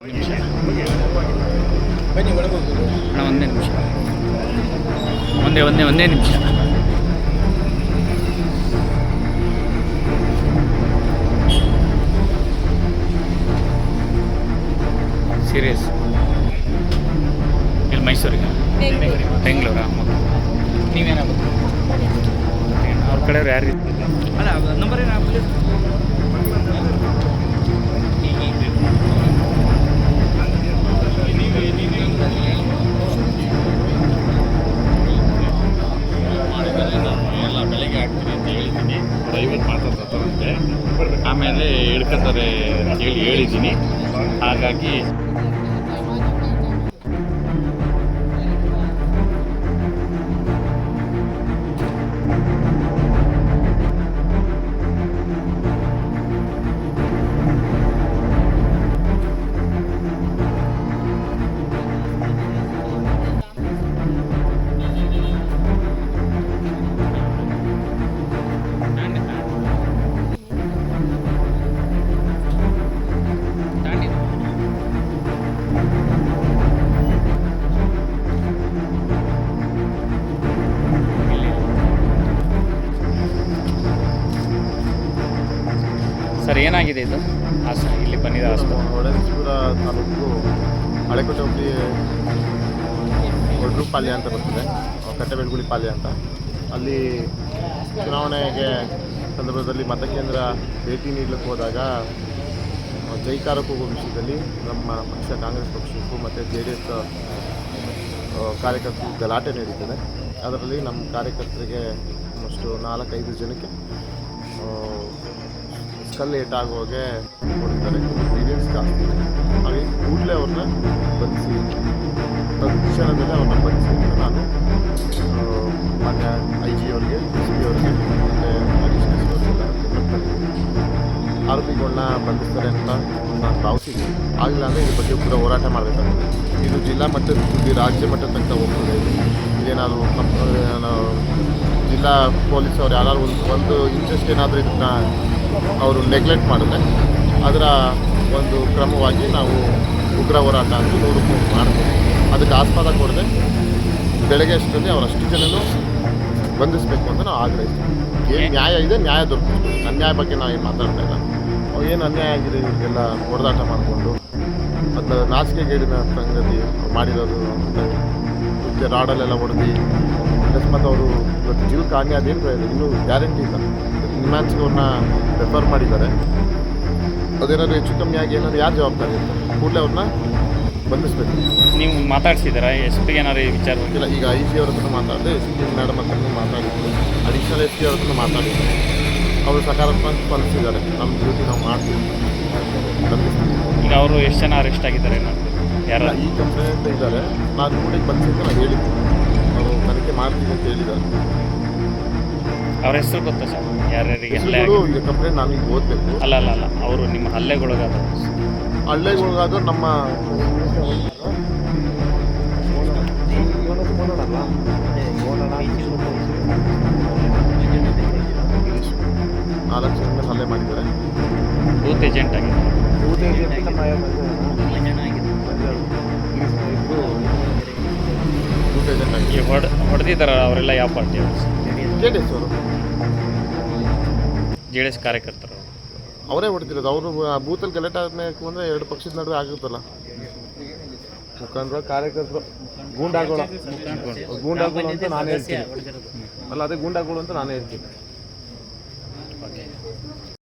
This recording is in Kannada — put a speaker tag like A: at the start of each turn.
A: ಅಣ್ಣ, ಒಂದೇ ನಿಮಿಷ. ಒಂದೇ ಒಂದೇ ಒಂದೇ ನಿಮಿಷ. ಸೀರಿಯಸ್. ಇಲ್ಲಿ ಮೈಸೂರಿಗೆ. ಬೆಂಗಳೂರಾ? ನೀವೇನಾಗುತ್ತೆ ಅವ್ರ ಕಡೆಯವ್ರು ಯಾರು ಅಲ್ಲ ನಂಬರ್ ಏನು
B: ಮಾಡಿದ್ದಾರೆ ನಾನು ಎಲ್ಲ ಬೆಳಗ್ಗೆ ಹಾಕ್ತೀನಿ ಅಂತ ಹೇಳಿದ್ದೀನಿ ಡ್ರೈವರ್ ಮಾತಾಡ್ತಾರಂತೆ ಆಮೇಲೆ ಹಿಡ್ಕೊತಾರೆ ಅಂತ ಹೇಳಿ ಹೇಳಿದ್ದೀನಿ. ಹಾಗಾಗಿ
A: ಸರ್, ಏನಾಗಿದೆ ಇದು? ಇಲ್ಲಿ ಬಂದಿದೆ ಹಾಸ್ಪಿಟಲ್
C: ತಾಲೂಕು ಹಳೆಕೋಟೆ ಹೋಬಳಿ ಒಡ್ರು ಪಾಳ್ಯ ಅಂತ ಬರ್ತದೆ. ಕಟ್ಟೆಬೆಳಗುಳಿ ಪಾಳ್ಯ ಅಂತ. ಅಲ್ಲಿ ಚುನಾವಣೆಗೆ ಸಂದರ್ಭದಲ್ಲಿ ಮತಕೇಂದ್ರ ಭೇಟಿ ನೀಡಲಿಕ್ಕೆ ಹೋದಾಗ ಜೈಕಾರಕ್ಕೆ ಜೈಕಾರ ಕೂಗುವ ವಿಷಯದಲ್ಲಿ ನಮ್ಮ ಪಕ್ಷ, ಕಾಂಗ್ರೆಸ್ ಪಕ್ಷಕ್ಕೂ ಮತ್ತು ಜೆ ಡಿ ಎಸ್ ಕಾರ್ಯಕರ್ತರು ಗಲಾಟೆ ನಡೀತದೆ ಅದರಲ್ಲಿ ನಮ್ಮ ಕಾರ್ಯಕರ್ತರಿಗೆ ಅಷ್ಟು ನಾಲ್ಕೈದು ಜನಕ್ಕೆ ಅಹ್, ಲೇಟ್ ಆಗೋಗೆ ಕೊಡ್ತಾರೆ. ಎಕ್ಸ್ಪೀರಿಯನ್ಸ್ ಜಾಸ್ತಿ ಹಾಗೆ ಕೂಡಲೇ ಅವ್ರನ್ನ ಬಂಧಿಸಿ. ತಕ್ಷಣದಲ್ಲೇ ಅವ್ರನ್ನ ಬಂಧಿಸಿ ನಾನು ಮಾನ್ಯ ಐ ಜಿ ಅವ್ರಿಗೆ ಎಸ್ ಪಿ ಅವ್ರಿಗೆ ಮತ್ತು ಆರೋಪಿಗಳನ್ನ ಬಂಧಿಸ್ತಾರೆ ಅಂತ ನಾನು ಭಾವಿಸಿದ್ದೀನಿ ಆಗಲಿಲ್ಲ ಅಂದರೆ ಇದ್ರ ಬಗ್ಗೆ ಕೂಡ ಹೋರಾಟ ಮಾಡಬೇಕಾಗುತ್ತೆ. ಇದು ಜಿಲ್ಲಾ ಮಟ್ಟದ ರಾಜ್ಯ ಮಟ್ಟದ ತನಕ ಹೋಗ್ತದೆ. ಇದು ಇದೇನಾದರೂ ನಮ್ಮ ಜಿಲ್ಲಾ ಪೊಲೀಸ್ ಅವ್ರು ಯಾರು ಒಂದು ಒಂದು ಇಂಟ್ರೆಸ್ಟ್ ಏನಾದರೂ ಇದನ್ನ ಅವರು ನೆಗ್ಲೆಕ್ಟ್ ಮಾಡಿದ್ರೆ ಅದರ ಒಂದು ಕ್ರಮವಾಗಿ ನಾವು ಉಗ್ರ ಹೋರಾಟ ಅಂತ ನೂರು ಮಾಡ್ತೀವಿ. ಅದಕ್ಕೆ ಆಸ್ಪದ ಕೊಡದೆ ಬೆಳಗ್ಗೆ ಅಷ್ಟರಲ್ಲಿ ಅವರಷ್ಟು ಜನನು ಬಂಧಿಸಬೇಕು ಅಂತ ನಾವು ಆಗ್ರಹಿಸ್ತೀವಿ. ಏನು ನ್ಯಾಯ ಇದೆ, ನ್ಯಾಯ ದೊರಕಬೇಕು ಅನ್ಯಾಯ ಬಗ್ಗೆ ನಾವು ಏನು ಮಾತಾಡ್ತಾ ಇಲ್ಲ. ಅವು ಏನು ಅನ್ಯಾಯ ಆಗಿದೆ ಇವ್ರಿಗೆಲ್ಲ ಹೊಡೆದಾಟ ಮಾಡಿಕೊಂಡು? ಅದನ್ನ ನಾಚಿಕೆಗೇಡಿನ ಸಂಗತಿ ಮಾಡಿರೋದು ಅಂತ ರಾಡಲ್ಲೆಲ್ಲ ಹೊಡೆದು, ಅಕಸ್ಮಾತ್ ಅವರು ಇವತ್ತು ಜೀವಕ್ಕೆ ಹಾನಿ ಅದೇನು ಇನ್ನೂ ಗ್ಯಾರಂಟಿ ಇಲ್ಲ. ನಿಮ್ಯಾನ್ಸ್ಗೆ ಅವ್ರನ್ನ ರೆಫರ್ ಮಾಡಿದ್ದಾರೆ. ಅದೇನಾದ್ರು ಹೆಚ್ಚು ಕಮ್ಮಿ ಆಗಿ ಏನಾದ್ರು ಯಾರು ಜವಾಬ್ದಾರಿ ಇರ್ತಾರೆ ಕೂಡಲೇ ಅವ್ರನ್ನ ಬಂಧಿಸ್ಬೇಕು.
A: ನೀವು ಮಾತಾಡ್ಸಿದ್ದೀರಾ? ಎಸ್ ಪಿ ಏನಾರು ಈ ವಿಚಾರ
C: ಇಲ್ಲ ಈಗ ಐ ಸಿ ಅವ್ರ ಹತ್ರ ಮಾತಾಡಿದೆ ಎಸ್ ಪಿ ಮೇಡಮ್ ಹತ್ರ ಮಾತಾಡಿದ್ದೀನಿ ಅಡಿಷನಲ್ ಎಸ್ ಪಿ ಅವ್ರ ಹತ್ರ ಮಾತಾಡಿದ್ದೀನಿ ಅವರು ಸಕಾರಾತ್ಮಕ ಸ್ಪಂದಿಸಿದ್ದಾರೆ. ನಮ್ಮ ಡ್ಯೂಟಿ ನಾವು ಮಾಡ್ತೀವಿ.
A: ಈಗ ಅವರು ಎಷ್ಟು ಜನ ಅರೆಸ್ಟ್ ಆಗಿದ್ದಾರೆ ಏನಾದ್ರು ಯಾರು?
C: ಈ ಕಂಪ್ಲೇಂಟ್ ಇದ್ದಾರೆ. ನಾನು ಕೂಡ ಬಂದಿದ್ದೆ ನಾನು ಹೇಳಿದ್ದೀನಿ ಅವರು ತನಿಖೆ ಮಾಡ್ತೀನಿ ಅಂತ ಹೇಳಿದ್ದಾರೆ.
A: ಅವ್ರ ಹೆಸರು ಗೊತ್ತಾ ಸರ್? ಯಾರ್ಯಾರಿಗೆ? ಹಲ್ಲೆ ಆಗಿದೆ.
C: ಈಗ ಕಂಪ್ಲೇಂಟ್ ಈಗ ಓದಬೇಕು.
A: ಅಲ್ಲ ಅಲ್ಲ ಅಲ್ಲ ಅವರು ನಿಮ್ಮ ಹಲ್ಲೆಗೊಳಗಾದ
C: ಹಳ್ಳಿಗಳಿಗಾದ್ರೂ ನಮ್ಮ ನಾಲ್ಕು ಜನ ಮೇಲೆ ಹಲ್ಲೆ ಮಾಡಿದ್ದಾರೆ.
A: ಬೂತ್ ಏಜೆಂಟ್ ಆಗಿದೆ
C: ಬೂತ್ ಏಜೆಂಟ್ ಆಗಿ
A: ಈ ಹೊಡೆದಿದ್ದಾರೆ ಅವರೆಲ್ಲ ಯಾವ ಪಾರ್ಟಿ ಅವರು
C: ಜೆ ಡಿ ಎಸ್ ಅವರು.
A: ಜೆ ಡಿ ಎಸ್ ಕಾರ್ಯಕರ್ತರು.
C: ಅವರೇ ಹೊಡ್ತಿರೋದು ಅವರು ಬೂತಲ್ಲಿ ಗಲಾಟೆ ಆದ್ಮೇಲೆ ಅಂದರೆ ಎರಡು ಪಕ್ಷದ ನಡುವೆ ಆಗುತ್ತಲ್ಲ? ಮುಖಂಡರು ಕಾರ್ಯಕರ್ತರು ಗೂಂಡಾಗಳು. ಗೂಂಡಾಗಳು ಅಂತ ನಾನು ಹೇಳ್ತೀನಿ. ಅಲ್ಲ ಅದೇ ಗೂಂಡಾಗಳು ಅಂತ ನಾನು ಹೇಳ್ತೀನಿ.